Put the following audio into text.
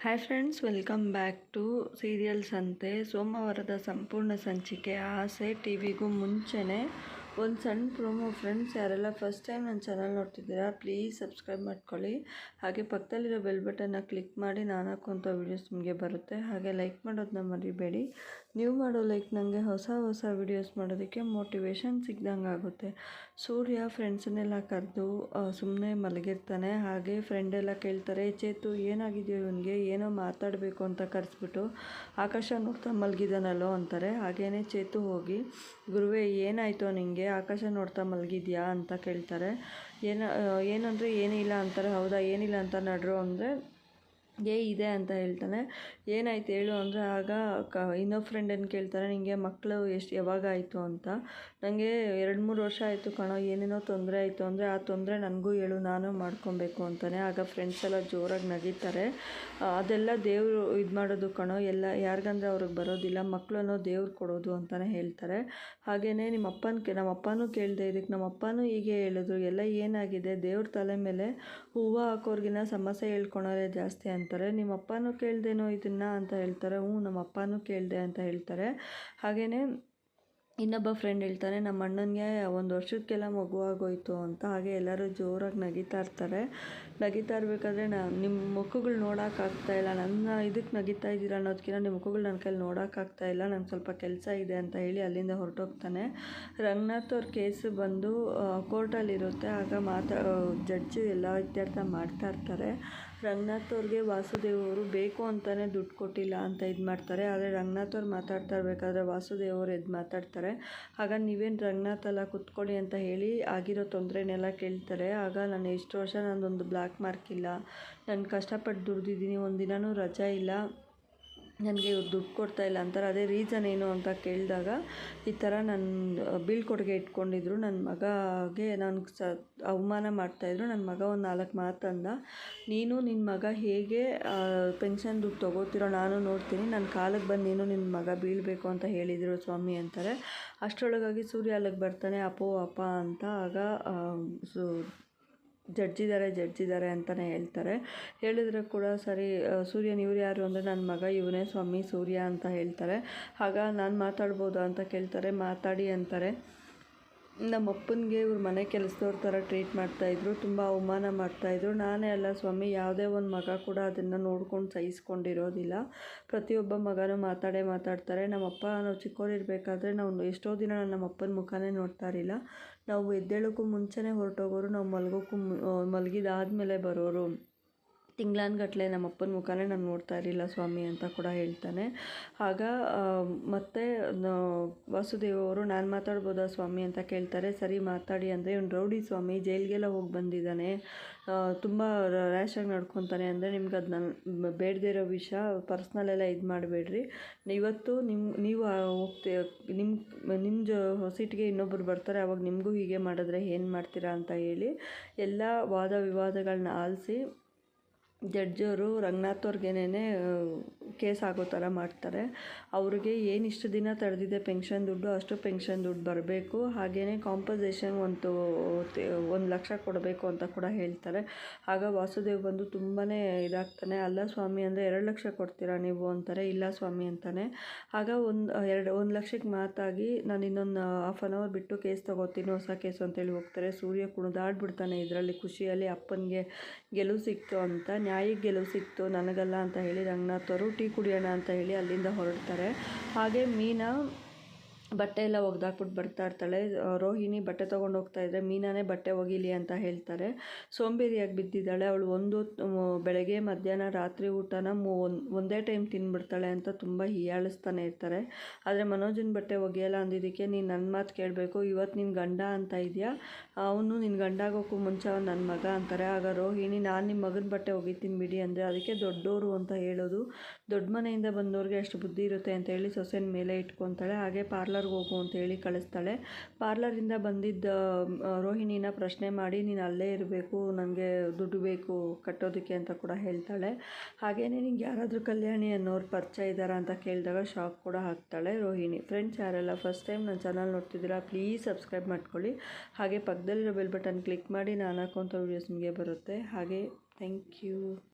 Hi friends welcome back to serials ಅಂತೆ ಸೋಮವಾರದ ಸಂಪೂರ್ಣ ಸಂಚಿಕೆ. ಆಸೆ ಟಿವಿಗೂ ಮುಂಚೆನೇ ಒಂದು ಸಣ್ಣ ಪ್ರೋಮೋ ಫ್ರೆಂಡ್ಸ್ ಯಾರೆಲ್ಲ ಫಸ್ಟ್ ಟೈಮ್ ನನ್ನ ಚಾನಲ್ ನೋಡ್ತಿದ್ದೀರಾ ಪ್ಲೀಸ್ ಸಬ್ಸ್ಕ್ರೈಬ್ ಮಾಡ್ಕೊಳ್ಳಿ. ಹಾಗೆ ಪಕ್ಕದಲ್ಲಿರೋ ಬೆಲ್ ಬಟನ್ನ ಕ್ಲಿಕ್ ಮಾಡಿ ನಾನು ಹಾಕುವಂಥ ವೀಡಿಯೋಸ್ ನಿಮಗೆ ಬರುತ್ತೆ. ಹಾಗೆ ಲೈಕ್ ಮಾಡೋದನ್ನ ಮರಿಬೇಡಿ. ನೀವು ಮಾಡೋ ಲೈಕ್ ನನಗೆ ಹೊಸ ಹೊಸ ವೀಡಿಯೋಸ್ ಮಾಡೋದಕ್ಕೆ ಮೋಟಿವೇಶನ್ ಸಿಗ್ದಂಗೆ ಆಗುತ್ತೆ. ಸೂರ್ಯ ಫ್ರೆಂಡ್ಸನ್ನೆಲ್ಲ ಕರೆದು ಸುಮ್ಮನೆ ಮಲಗಿರ್ತಾನೆ. ಹಾಗೆ ಫ್ರೆಂಡ್ ಎಲ್ಲ ಕೇಳ್ತಾರೆ ಚೇತು ಏನಾಗಿದೆಯೋ ಇವನಿಗೆ? ಏನೋ ಮಾತಾಡಬೇಕು ಅಂತ ಕರೆಸ್ಬಿಟ್ಟು ಆಕಾಶ ನೋಡ್ತಾ ಮಲಗಿದಾನಲ್ಲೋ ಅಂತಾರೆ. ಹಾಗೇ ಚೇತು ಹೋಗಿ. ಗುರುವೇ, ಏನಾಯಿತು ನಿನಗೆ ಆಕಾಶ ನೋಡ್ತಾ ಮಲಗಿದ್ಯಾ ಅಂತ ಕೇಳ್ತಾರೆ. ಏನು ಏನಂದರೆ ಏನಿಲ್ಲ ಅಂತಾರೆ ಹೌದಾ ಏನಿಲ್ಲ ಅಂತ ನಡ್ರು ಅಂದರೆ ಏ, ಇದೆ ಅಂತ ಹೇಳ್ತಾನೆ. ಏನಾಯ್ತು ಹೇಳು ಅಂದರೆ ಆಗ ಕ, ಇನ್ನೊಬ್ಬ ಫ್ರೆಂಡನ್ನು ಕೇಳ್ತಾರೆ ನಿನಗೆ ಮಕ್ಕಳು ಎಷ್ಟು, ಯಾವಾಗ ಆಯಿತು ಅಂತ? ನನಗೆ ಎರಡು ಮೂರು ವರ್ಷ ಆಯಿತು ಕಣೋ, ಏನೇನೋ ತೊಂದರೆ ಆಯಿತು ಅಂದರೆ ಆ ತೊಂದರೆ ನನಗೂ ಹೇಳು, ನಾನು ಮಾಡ್ಕೊಬೇಕು ಅಂತಾನೆ. ಆಗ ಫ್ರೆಂಡ್ಸ್ ಎಲ್ಲ ಜೋರಾಗಿ ನಗೀತಾರೆ. ಅದೆಲ್ಲ ದೇವರು ಇದು ಮಾಡೋದು ಕಣೋ, ಎಲ್ಲ, ಯಾರಿಗಂದ್ರೆ ಅವ್ರಿಗೆ ಬರೋದಿಲ್ಲ ಮಕ್ಕಳನ್ನು ದೇವ್ರು ಕೊಡೋದು ಅಂತಲೇ ಹೇಳ್ತಾರೆ. ಹಾಗೆಯೇ ನಿಮ್ಮ ಅಪ್ಪನ ಕೆ ನಮ್ಮ ಅಪ್ಪನೂ ಕೇಳಿದೆ ಇದಕ್ಕೆ ನಮ್ಮ ಅಪ್ಪನೂ ಹೀಗೆ ಹೇಳಿದ್ರು, ಎಲ್ಲ ಏನಾಗಿದೆ? ದೇವ್ರ ತಲೆ ಮೇಲೆ ಹೂವು ಹಾಕೋರ್ಗಿನ ಸಮಸ್ಯೆ ಹೇಳ್ಕೊಳೋರೆ ಜಾಸ್ತಿ ಅಂತ. ಅಂತಾರೆ ನಿಮ್ಮ ಅಪ್ಪನೂ ಕೇಳ್ದೇನೋ ಇದನ್ನು ಅಂತ ಹೇಳ್ತಾರೆ ಹ್ಞೂ ನಮ್ಮ ಅಪ್ಪನೂ ಕೇಳಿದೆ ಅಂತ ಹೇಳ್ತಾರೆ. ಹಾಗೆಯೇ ಇನ್ನೊಬ್ಬ ಫ್ರೆಂಡ್ ಹೇಳ್ತಾನೆ, ನಮ್ಮ ಅಣ್ಣನಿಗೆ ಒಂದು ವರ್ಷಕ್ಕೆಲ್ಲ ಮಗು ಆಗೋಯ್ತು ಅಂತ. ಹಾಗೆ ಎಲ್ಲರೂ ಜೋರಾಗಿ ನಗಿತಾ ಇರ್ತಾರೆ. ನಗಿತಾ ಇರಬೇಕಾದ್ರೆ ನಾ ನಿಮ್ಮ ಮುಖಗಳು ನೋಡೋಕ್ಕಾಗ್ತಾ ಇಲ್ಲ. ನನ್ನ ಇದಕ್ಕೆ ನಗಿತಾ ಇದ್ದೀರ ಅನ್ನೋದಕ್ಕಿಂತ ನಿಮ್ಮ ಮುಖಗಳು ನನ್ನ ಕೈಲಿ ನೋಡೋಕ್ಕಾಗ್ತಾ ಇಲ್ಲ. ನಂಗೆ ಸ್ವಲ್ಪ ಕೆಲಸ ಇದೆ ಅಂತ ಹೇಳಿ ಅಲ್ಲಿಂದ ಹೊರಟೋಗ್ತಾನೆ. ರಂಗನಾಥ್ ಅವ್ರ ಕೇಸ್ ಬಂದು ಕೋರ್ಟಲ್ಲಿರುತ್ತೆ ಆಗ ಮಾತಾ ಜಡ್ಜು ಎಲ್ಲ ಇತ್ಯರ್ಥ ಮಾಡ್ತಾ ಇರ್ತಾರೆ. ರಂಗನಾಥ್ ಅವ್ರಿಗೆ ವಾಸುದೇವ್ ಅವರು ಬೇಕು ಅಂತಲೇ ದುಡ್ಡು ಕೊಟ್ಟಿಲ್ಲ ಅಂತ ಇದು ಮಾಡ್ತಾರೆ. ಆದರೆ ರಂಗನಾಥ್ ಅವ್ರು ಮಾತಾಡ್ತಾ ಇರಬೇಕಾದ್ರೆ ವಾಸುದೇವ್ ಅವರು ಎದ್ದು ಮಾತಾಡ್ತಾರೆ. ಆಗ ನೀವೇನು ರಂಗನಾಥ್ ಅಲ್ಲ ಕುತ್ಕೊಳ್ಳಿ ಅಂತ ಹೇಳಿ ಆಗಿರೋ ತೊಂದರೆನೆಲ್ಲ ಕೇಳ್ತಾರೆ. ಆಗ ನಾನು ಎಷ್ಟು ವರ್ಷ ನನ್ನದೊಂದು ಬ್ಲ್ಯಾಕ್ ಮಾರ್ಕ್ ಇಲ್ಲ. ನಾನು ಕಷ್ಟಪಟ್ಟು ದುಡ್ದಿದ್ದೀನಿ ಒಂದು ದಿನವೂ ರಜಾ ಇಲ್ಲ. ನನಗೆ ಇವ್ರು ದುಡ್ಡು ಕೊಡ್ತಾ ಇಲ್ಲ ಅಂತಾರೆ. ಅದೇ ರೀಸನ್ ಏನು ಅಂತ ಕೇಳಿದಾಗ ಈ ಥರ ನನ್ನ ಬೀಳ್ಕೊಡುಗೆ ಇಟ್ಕೊಂಡಿದ್ರು. ನನ್ನ ಮಗಗೆ ನಾನು ಸ, ಅವಮಾನ ಮಾಡ್ತಾಯಿದ್ರು ನನ್ನ ಮಗ ಒಂದು ನಾಲ್ಕು ಮಾತಂದ ನೀನು ನಿನ್ನ ಮಗ ಹೇಗೆ ಪೆನ್ಷನ್ ದುಡ್ಡು ತೊಗೋತಿರೋ ನಾನು ನೋಡ್ತೀನಿ. ನನ್ನ ಕಾಲಕ್ಕೆ ಬಂದು ನೀನು ನಿನ್ನ ಮಗ ಬೀಳಬೇಕು ಅಂತ ಹೇಳಿದರು ಸ್ವಾಮಿ ಅಂತಾರೆ. ಅಷ್ಟರೊಳಗಾಗಿ ಸೂರ್ಯ ಅಲ್ಲಿಗೆ ಬರ್ತಾನೆ ಅಪೋ ಅಪ್ಪ ಅಂತ ಆಗ ಸು ಜಡ್ಜಿದ್ದಾರೆ ಜಡ್ಜಿದ್ದಾರೆ ಅಂತಲೇ ಹೇಳ್ತಾರೆ. ಹೇಳಿದ್ರೆ ಕೂಡ ಸರಿ ಸೂರ್ಯನ ಇವ್ರು ಯಾರು ಅಂದರೆ ನನ್ನ ಮಗ ಇವನೇ ಸ್ವಾಮಿ ಸೂರ್ಯ ಅಂತ ಹೇಳ್ತಾರೆ. ಆಗ ನಾನು ಮಾತಾಡ್ಬೋದಾ ಅಂತ ಕೇಳ್ತಾರೆ, ಮಾತಾಡಿ ಅಂತಾರೆ. ನಮ್ಮ ಅಪ್ಪನಿಗೆ ಇವ್ರ ಮನೆ ಕೆಲಸದವ್ರ ಥರ ಟ್ರೀಟ್ ಮಾಡ್ತಾಯಿದ್ರು ತುಂಬ ಅವಮಾನ ಮಾಡ್ತಾಯಿದ್ರು ನಾನೇ ಅಲ್ಲ ಸ್ವಾಮಿ, ಯಾವುದೇ ಒಂದು ಮಗ ಕೂಡ ಅದನ್ನು ನೋಡ್ಕೊಂಡು ಸಹಿಸ್ಕೊಂಡಿರೋದಿಲ್ಲ. ಪ್ರತಿಯೊಬ್ಬ ಮಗನೂ ಮಾತಾಡೇ ಮಾತಾಡ್ತಾರೆ. ನಮ್ಮಪ್ಪ ನಾವು ಚಿಕ್ಕವರಿರಬೇಕಾದ್ರೆ ನಾವು ಎಷ್ಟೋ ದಿನ ನಮ್ಮ ಅಪ್ಪನ ಮುಖನೇ ನೋಡ್ತಾ ಇರಲಿಲ್ಲ. ನಾವು ಎದ್ದೇಳೋಕ್ಕೂ ಮುಂಚೆನೇ ಹೊರಟೋಗೋರು, ನಾವು ಮಲಗೋಕ್ಕೂ ಮಲಗಿದಾದ್ಮೇಲೆ ಬರೋರು. ತಿಂಗ್ಳಾನ್ಗಟ್ಲೆ ನಮ್ಮ ಅಪ್ಪನ ಮುಖನೇ ನಾನು ನೋಡ್ತಾ ಇರಲಿಲ್ಲ ಸ್ವಾಮಿ ಅಂತ ಕೂಡ ಹೇಳ್ತಾನೆ. ಆಗ ಮತ್ತೆ ವಾಸುದೇವ್ ಅವರು, ನಾನು ಮಾತಾಡ್ಬೋದಾ ಸ್ವಾಮಿ? ಅಂತ ಕೇಳ್ತಾರೆ. ಸರಿ, ಮಾತಾಡಿ. ಅಂದರೆ ಇವ್ನು ರೌಡಿ ಸ್ವಾಮಿ, ಜೈಲಿಗೆಲ್ಲ ಹೋಗಿ ಬಂದಿದ್ದಾನೆ. ತುಂಬ ರ್ಯಾಶಾಗಿ ನಡ್ಕೊತಾನೆ ಅಂದರೆ ನಿಮ್ಗೆ ಅದು ನನ್ನ ಬೇಡದೇ ಇರೋ ವಿಷಯ ಪರ್ಸ್ನಲೆಲ್ಲ ಇದು ಮಾಡಬೇಡ್ರಿ. ಇವತ್ತು ನಿಮ್ಮ ನೀವು ಹೋಗ್ತಿ ನಿಮ್ಮ ನಿಮ್ಮ ಜೊ, ಸೀಟ್ಗೆ ಇನ್ನೊಬ್ಬರು ಬರ್ತಾರೆ. ಅವಾಗ ನಿಮಗೂ ಹೀಗೆ ಮಾಡಿದ್ರೆ ಏನು ಮಾಡ್ತೀರಾ ಅಂತ ಹೇಳಿ, ಎಲ್ಲ ವಾದ ವಿವಾದಗಳನ್ನ ಆಲಿಸಿ ಜಡ್ಜವರು ರಂಗನಾಥ್ ಕೇಸ್ ಆಗೋ ಥರ ಮಾಡ್ತಾರೆ. ಅವ್ರಿಗೆ ಏನು ಇಷ್ಟು ದಿನ ತಡೆದಿದೆ ಪೆನ್ಷನ್ ದುಡ್ಡು, ಅಷ್ಟು ಪೆನ್ಷನ್ ದುಡ್ಡು ಬರಬೇಕು. ಹಾಗೆಯೇ ಕಾಂಪೋಸೇಷನ್ ಒಂದು ಒಂದು ಲಕ್ಷ ಕೊಡಬೇಕು ಅಂತ ಕೂಡ ಹೇಳ್ತಾರೆ. ಆಗ ವಾಸುದೇವ್ ಬಂದು ತುಂಬಾ ಇದಾಗ್ತಾನೆ. ಅಲ್ಲ ಸ್ವಾಮಿ ಅಂದರೆ ಎರಡು ಲಕ್ಷ ಕೊಡ್ತೀರಾ ನೀವು ಅಂತಾರೆ. ಇಲ್ಲ ಸ್ವಾಮಿ ಅಂತಾನೆ. ಆಗ ಒಂದು, ಎರಡು, ಒಂದು ಲಕ್ಷಕ್ಕೆ ಮಾತಾಗಿ ನಾನು ಇನ್ನೊಂದು ಹಾಫ್ ಆನ್ ಅವರ್ ಬಿಟ್ಟು ಕೇಸ್ ತೊಗೋತೀನಿ, ಹೊಸ ಕೇಸು ಅಂತೇಳಿ ಹೋಗ್ತಾರೆ. ಸೂರ್ಯ ಕುಣಿದಾಡ್ಬಿಡ್ತಾನೆ ಇದರಲ್ಲಿ. ಖುಷಿಯಲ್ಲಿ ಅಪ್ಪನಿಗೆ ಗೆಲುವು ಸಿಕ್ತು ಅಂತ ನ್ಯಾಯಕ್ಕೆ ಗೆಲುವು ಸಿಕ್ತು, ನನಗಲ್ಲ ಅಂತ ಹೇಳಿ ರಂಗನಾಥರು ಟೀ ಕುಡಿಯೋಣ ಅಂತ ಹೇಳಿ ಅಲ್ಲಿಂದ ಹೊರಡ್ತಾರೆ. ಹಾಗೆ ಮೀನಾ ಬಟ್ಟೆ ಎಲ್ಲ ಒಗೆದಾಕ್ಬಿಟ್ಟು ಬರ್ತಾ ಇರ್ತಾಳೆ. ರೋಹಿಣಿ ಬಟ್ಟೆ ತೊಗೊಂಡು ಹೋಗ್ತಾ ಇದ್ದರೆ ಮೀನಾನೇ ಬಟ್ಟೆ ಒಗಿಲಿ ಅಂತ ಹೇಳ್ತಾರೆ. ಸೋಂಬೇರಿಯಾಗಿ ಬಿದ್ದಿದ್ದಾಳೆ. ಅವಳು ಒಂದು ಬೆಳಗ್ಗೆ, ಮಧ್ಯಾಹ್ನ, ರಾತ್ರಿ ಊಟನ ಒಂದೇ ಟೈಮ್ ತಿನ್ಬಿಡ್ತಾಳೆ ಅಂತ ತುಂಬ ಹೀಯಾಳಿಸ್ತಾನೆ ಇರ್ತಾರೆ. ಆದರೆ ಮನೋಜನ ಬಟ್ಟೆ ಒಗೆಯಲ್ಲ ಅಂದಿದ್ದಕ್ಕೆ ನೀನು ನನ್ನ ಮಾತು ಕೇಳಬೇಕು. ಇವತ್ತು ನಿನ್ನ ಗಂಡ ಅಂತ ಇದೆಯಾ? ಅವನು ನಿನ್ನ ಗಂಡ ಆಗೋಕ್ಕೂ ಮುಂಚೆ ನನ್ನ ಮಗ ಅಂತಾರೆ. ಆಗ ರೋಹಿಣಿ, ನಾನು ನಿಮ್ಮ ಮಗನ ಬಟ್ಟೆ ಒಗಿತೀನಿ ಬಿಡಿ ಅಂದರೆ ಅದಕ್ಕೆ ದೊಡ್ಡೋರು ಅಂತ ಹೇಳೋದು. ದೊಡ್ಡ ಮನೆಯಿಂದ ಬಂದವ್ರಿಗೆ ಅಷ್ಟು ಬುದ್ಧಿ ಇರುತ್ತೆ ಅಂತ ಹೇಳಿ ಸೊಸೆನ ಮೇಲೆ ಇಟ್ಕೊತಾಳೆ. ಹಾಗೆ ಪಾರ್ಲರ್ ಪಾರ್ಲರ್ಗೆ ಹೋಗು ಅಂತ ಹೇಳಿ ಕಳಿಸ್ತಾಳೆ. ಪಾರ್ಲರಿಂದ ಬಂದಿದ್ದ ರೋಹಿಣಿನ ಪ್ರಶ್ನೆ ಮಾಡಿ, ನೀನು ಅಲ್ಲೇ ಇರಬೇಕು, ನನಗೆ ದುಡ್ಡು ಬೇಕು ಕಟ್ಟೋದಕ್ಕೆ ಅಂತ ಕೂಡ ಹೇಳ್ತಾಳೆ. ಹಾಗೆಯೇ ನಿಂಗೆ ಯಾರಾದರೂ ಕಲ್ಯಾಣಿ ಅನ್ನೋರು ಪರಿಚಯ ಇದ್ದಾರಾ ಅಂತ ಕೇಳಿದಾಗ ಶಾಕ್ ಕೂಡ ಹಾಕ್ತಾಳೆ ರೋಹಿಣಿ. ಫ್ರೆಂಡ್ಸ್, ಯಾರೆಲ್ಲ ಫಸ್ಟ್ ಟೈಮ್ ನನ್ನ ಚಾನಲ್ ನೋಡ್ತಿದ್ದೀರಾ, ಪ್ಲೀಸ್ ಸಬ್ಸ್ಕ್ರೈಬ್ ಮಾಡ್ಕೊಳ್ಳಿ. ಹಾಗೆ ಪಕ್ಕದಲ್ಲಿರೋ ಬೆಲ್ ಬಟನ್ ಕ್ಲಿಕ್ ಮಾಡಿ, ನಾನು ಹಾಕೋಂಥ ವೀಡಿಯೋಸ್ ನಿಮಗೆ ಬರುತ್ತೆ. ಹಾಗೆ, ಥ್ಯಾಂಕ್ ಯು.